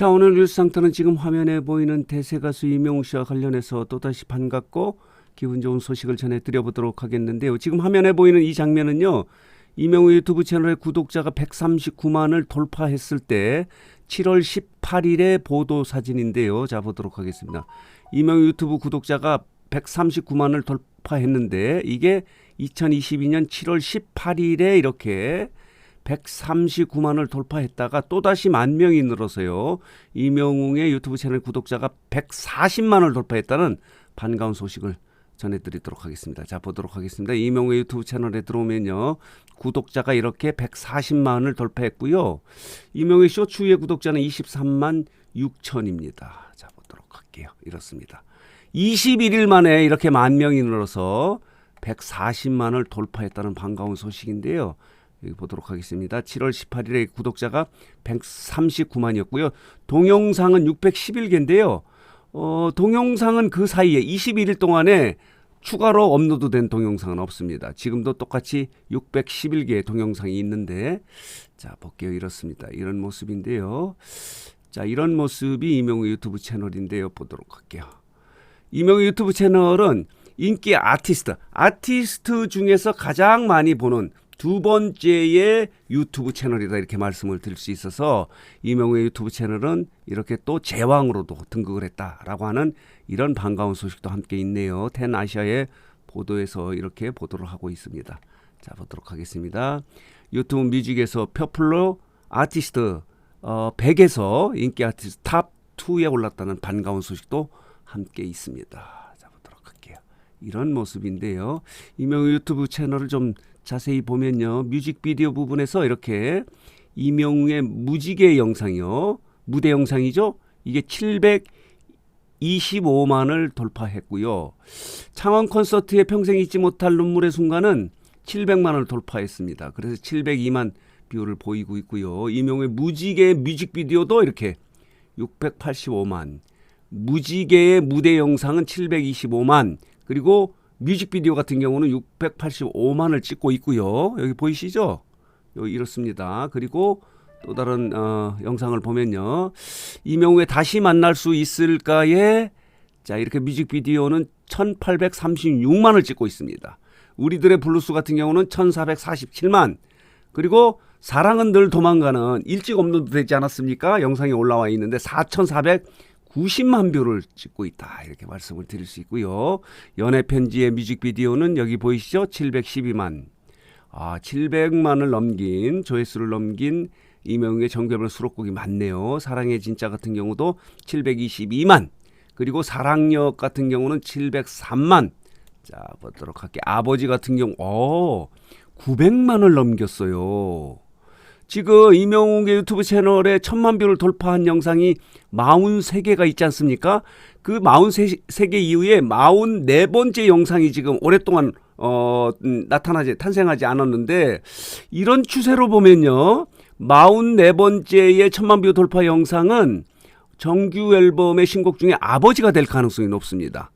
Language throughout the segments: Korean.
자 오늘 뉴스 상태는 지금 화면에 보이는 대세 가수 이명웅 씨와 관련해서 또다시 반갑고 기분 좋은 소식을 전해드려보도록 하겠는데요. 지금 화면에 보이는 이 장면은요. 이명웅 유튜브 채널의 구독자가 139만을 돌파했을 때 7월 18일의 보도 사진인데요. 자 보도록 하겠습니다. 이명웅 유튜브 구독자가 139만을 돌파했는데 이게 2022년 7월 18일에 이렇게 139만을 돌파했다가 또다시 만 명이 늘어서요. 이명웅의 유튜브 채널 구독자가 140만을 돌파했다는 반가운 소식을 전해드리도록 하겠습니다. 자 보도록 하겠습니다. 이명웅의 유튜브 채널에 들어오면요. 구독자가 이렇게 140만을 돌파했고요. 이명웅의 쇼츠의 구독자는 23만 6천입니다. 자 보도록 할게요. 이렇습니다. 21일 만에 이렇게 만 명이 늘어서 140만을 돌파했다는 반가운 소식인데요. 보도록 하겠습니다. 7월 18일에 구독자가 139만이었고요. 동영상은 611개인데요. 어, 동영상은 그 사이에 21일 동안에 추가로 업로드된 동영상은 없습니다. 지금도 똑같이 611개의 동영상이 있는데 자, 볼게요. 이렇습니다. 이런 모습인데요. 자, 이런 모습이 이명우 유튜브 채널인데요. 보도록 할게요. 이명우 유튜브 채널은 인기 아티스트, 아티스트 중에서 가장 많이 보는 두 번째의 유튜브 채널이다 이렇게 말씀을 드릴 수 있어서 이명우의 유튜브 채널은 이렇게 또 제왕으로도 등극을 했다라고 하는 이런 반가운 소식도 함께 있네요. 텐 아시아의 보도에서 이렇게 보도를 하고 있습니다. 자 보도록 하겠습니다. 유튜브 뮤직에서 퍼플로 아티스트 어, 100에서 인기 아티스트 탑 2에 올랐다는 반가운 소식도 함께 있습니다. 자 보도록 할게요. 이런 모습인데요. 이명우 유튜브 채널을 좀 자세히 보면요. 뮤직비디오 부분에서 이렇게 이명웅의 무지개 영상이요. 무대 영상이죠. 이게 725만을 돌파했고요. 창원 콘서트에 평생 잊지 못할 눈물의 순간은 700만을 돌파했습니다. 그래서 702만 뷰를 보이고 있고요. 이명웅의 무지개 뮤직비디오도 이렇게 685만, 무지개의 무대 영상은 725만, 그리고 뮤직비디오 같은 경우는 685만을 찍고 있고요. 여기 보이시죠? 여기 이렇습니다. 그리고 또 다른 어, 영상을 보면요. 이명우의 다시 만날 수 있을까에 자 이렇게 뮤직비디오는 1836만을 찍고 있습니다. 우리들의 블루스 같은 경우는 1447만 그리고 사랑은 늘 도망가는 일찍 업로드 되지 않았습니까? 영상이 올라와 있는데 4400 90만 뷰를 찍고 있다. 이렇게 말씀을 드릴 수 있고요. 연애 편지의 뮤직비디오는 여기 보이시죠? 712만. 아, 700만을 넘긴 조회수를 넘긴 이명웅의 정규앨범 수록곡이 많네요. 사랑의 진짜 같은 경우도 722만. 그리고 사랑역 같은 경우는 703만. 자, 보도록 할게요. 아버지 같은 경우 어, 900만을 넘겼어요. 지금 이명웅의 유튜브 채널에 천만 뷰를 돌파한 영상이 43개가 있지 않습니까? 그 43개 이후에 44번째 영상이 지금 오랫동안 어, 음, 나타나지 탄생하지 않았는데 이런 추세로 보면요. 44번째의 천만 뷰 돌파 영상은 정규 앨범의 신곡 중에 아버지가 될 가능성이 높습니다.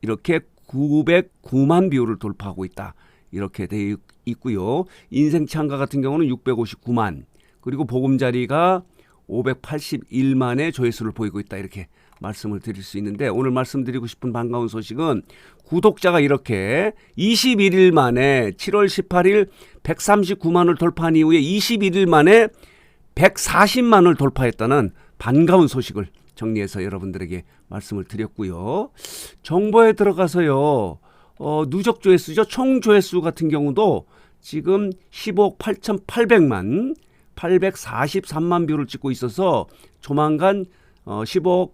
이렇게 909만 뷰를 돌파하고 있다. 이렇게 돼 있고요. 인생 창가 같은 경우는 659만 그리고 보금자리가 581만의 조회수를 보이고 있다 이렇게 말씀을 드릴 수 있는데 오늘 말씀드리고 싶은 반가운 소식은 구독자가 이렇게 21일 만에 7월 18일 139만을 돌파한 이후에 21일 만에 140만을 돌파했다는 반가운 소식을 정리해서 여러분들에게 말씀을 드렸고요. 정보에 들어가서요. 어, 누적 조회수죠. 총 조회수 같은 경우도 지금 15억 8,800만 843만 뷰를 찍고 있어서 조만간 어, 15억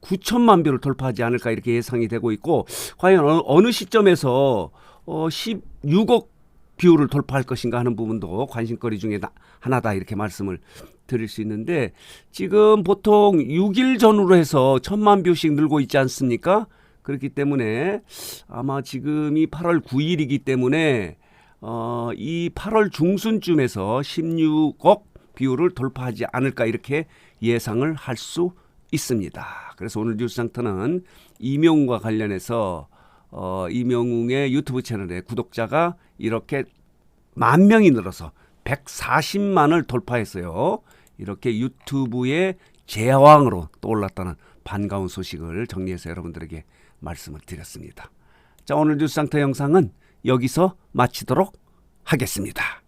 9천만 뷰를 돌파하지 않을까 이렇게 예상이 되고 있고 과연 어느, 어느 시점에서 어, 16억 뷰를 돌파할 것인가 하는 부분도 관심거리 중에 하나다 이렇게 말씀을 드릴 수 있는데 지금 보통 6일 전후로 해서 천만 뷰씩 늘고 있지 않습니까? 그렇기 때문에 아마 지금이 8월 9일이기 때문에 어, 이 8월 중순쯤에서 16억 비율을 돌파하지 않을까 이렇게 예상을 할 수 있습니다. 그래서 오늘 뉴스 상터는 이명웅과 관련해서 어, 이명웅의 유튜브 채널에 구독자가 이렇게 만 명이 늘어서 140만을 돌파했어요. 이렇게 유튜브의 제왕으로 떠올랐다는 반가운 소식을 정리해서 여러분들에게 말씀을 드렸습니다. 자, 오늘 뉴스상터 영상은 여기서 마치도록 하겠습니다.